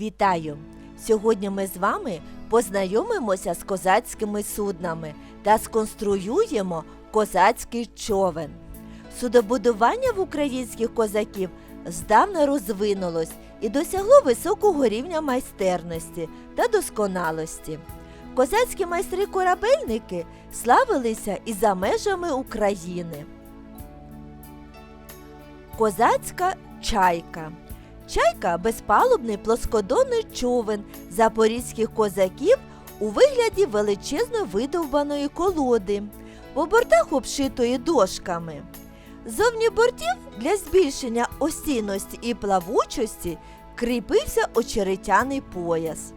Вітаю! Сьогодні ми з вами познайомимося з козацькими суднами та сконструюємо козацький човен. Судобудування в українських козаків здавна розвинулось і досягло високого рівня майстерності та досконалості. Козацькі майстри-корабельники славилися і за межами України. Козацька чайка. Чайка безпалубний плоскодонний човен запорізьких козаків у вигляді величезно видовбаної колоди, по бортах обшитої дошками. Зовні бортів для збільшення осінності і плавучості кріпився очеретяний пояс.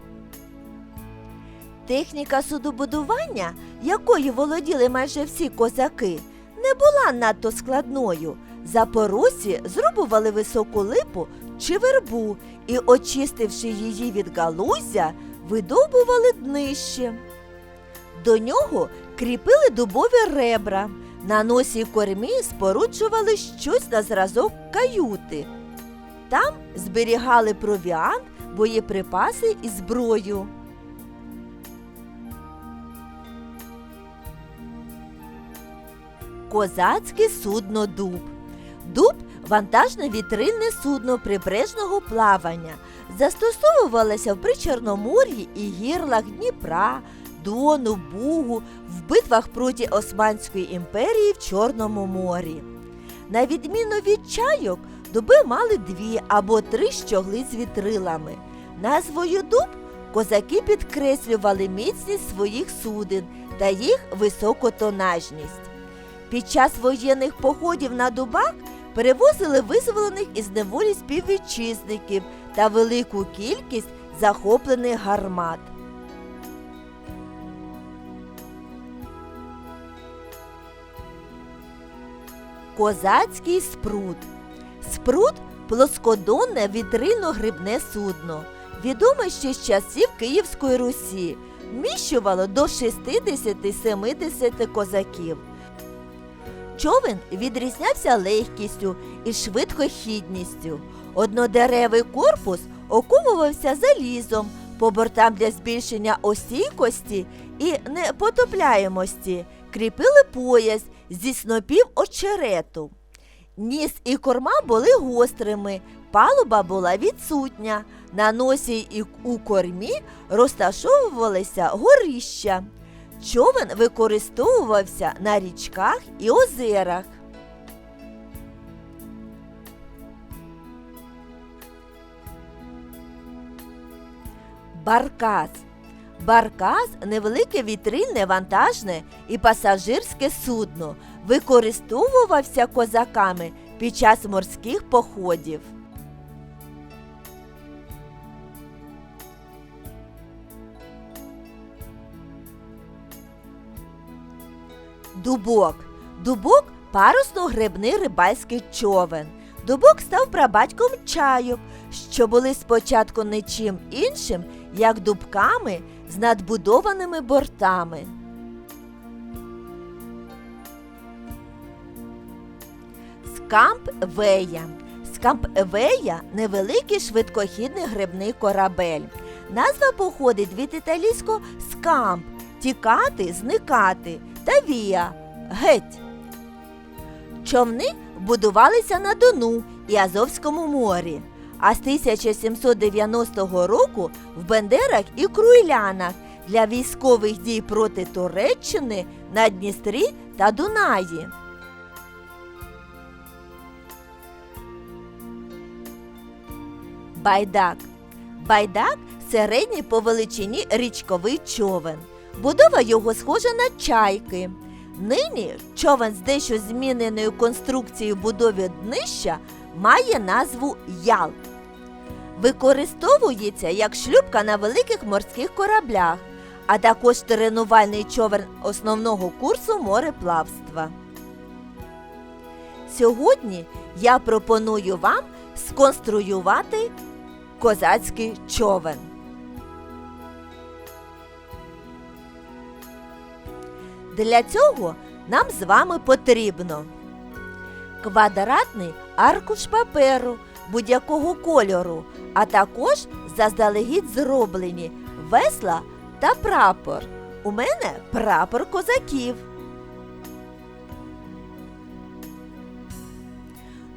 Техніка судобудування, якою володіли майже всі козаки, не була надто складною. Запорожці зрубували високу липу чи вербу і, очистивши її від галузя, видовбували днище. До нього кріпили дубові ребра, на носі кормі споруджували щось на зразок каюти. Там зберігали провіант, боєприпаси і зброю. Козацьке судно Дуб. Дуб вантажне вітрильне судно прибережного плавання. Застосовувалося в Причорномор'ї і гірлах Дніпра, Дону, Бугу, в битвах проти Османської імперії в Чорному морі. На відміну від чайок, дуби мали дві або три щогли з вітрилами. Назвою дуб козаки підкреслювали міцність своїх суден та їх високотонажність. Під час воєнних походів на дубах перевозили визволених із неволі співвітчизників та велику кількість захоплених гармат. Козацький спрут. Спрут плоскодонне вітрильно-грибне судно, відоме ще з часів Київської Русі, вміщувало до 60-70 козаків. Човен відрізнявся легкістю і швидкохідністю. Однодеревий корпус оковувався залізом по бортам для збільшення осійкості і непотопляємості, кріпили пояс зі снопів очерету. Ніс і корма були гострими, палуба була відсутня. На носі і у кормі розташовувалися горища. Човен використовувався на річках і озерах. Баркас. Баркас невелике вітрильне вантажне і пасажирське судно. Використовувався козаками під час морських походів. Дубок. Дубок парусно-гребний рибальський човен. Дубок став прабатьком чайок, що були спочатку нічим іншим, як дубками з надбудованими бортами. Скамп Вея. Скамп Вея невеликий швидкохідний грибний корабель. Назва походить від італійського скамп тікати, зникати та вія геть. Човни будувалися на Дону і Азовському морі, а з 1790 року в Бендерах і Круйлянах для військових дій проти Туреччини на Дністрі та Дунаї. Байдак. Байдак середній по величині річковий човен. Будова його схожа на чайки. Нині човен з дещо зміненою конструкцією будови днища має назву ял. Використовується як шлюпка на великих морських кораблях, а також тренувальний човен основного курсу мореплавства. Сьогодні я пропоную вам сконструювати козацький човен. Для цього нам з вами потрібно квадратний аркуш паперу будь-якого кольору, а також заздалегідь зроблені весла та прапор. У мене прапор козаків.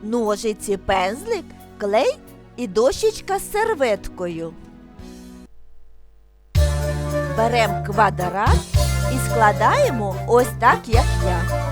Ножиці, пензлик, клей і дощечка з серветкою. Беремо квадрат і складаємо ось так, як я.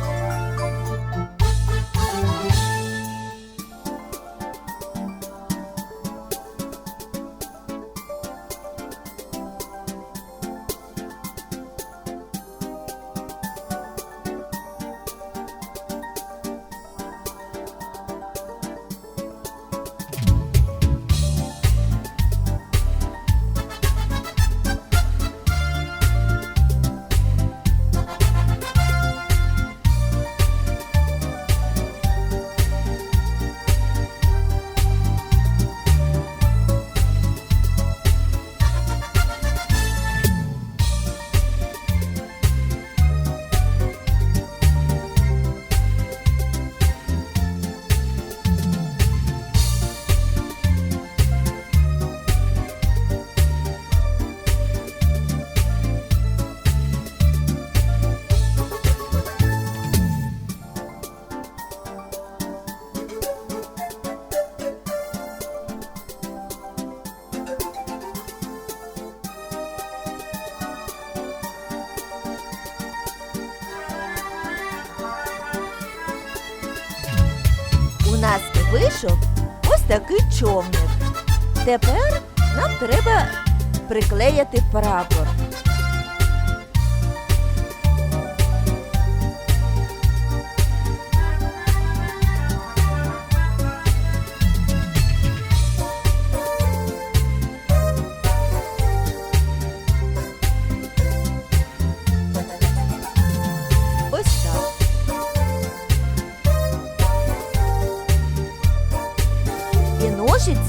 Нас вийшов ось такий човник. Тепер нам треба приклеїти прапор.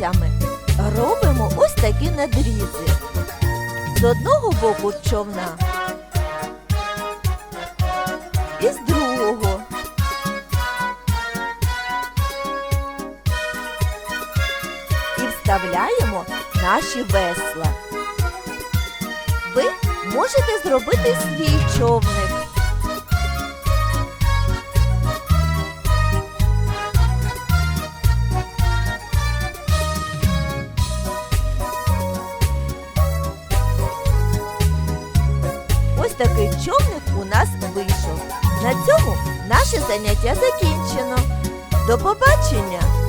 Ножицями робимо ось такі надрізи. З одного боку човна і з другого. І вставляємо наші весла. Ви можете зробити свій човник. Заняття закінчено. До побачення!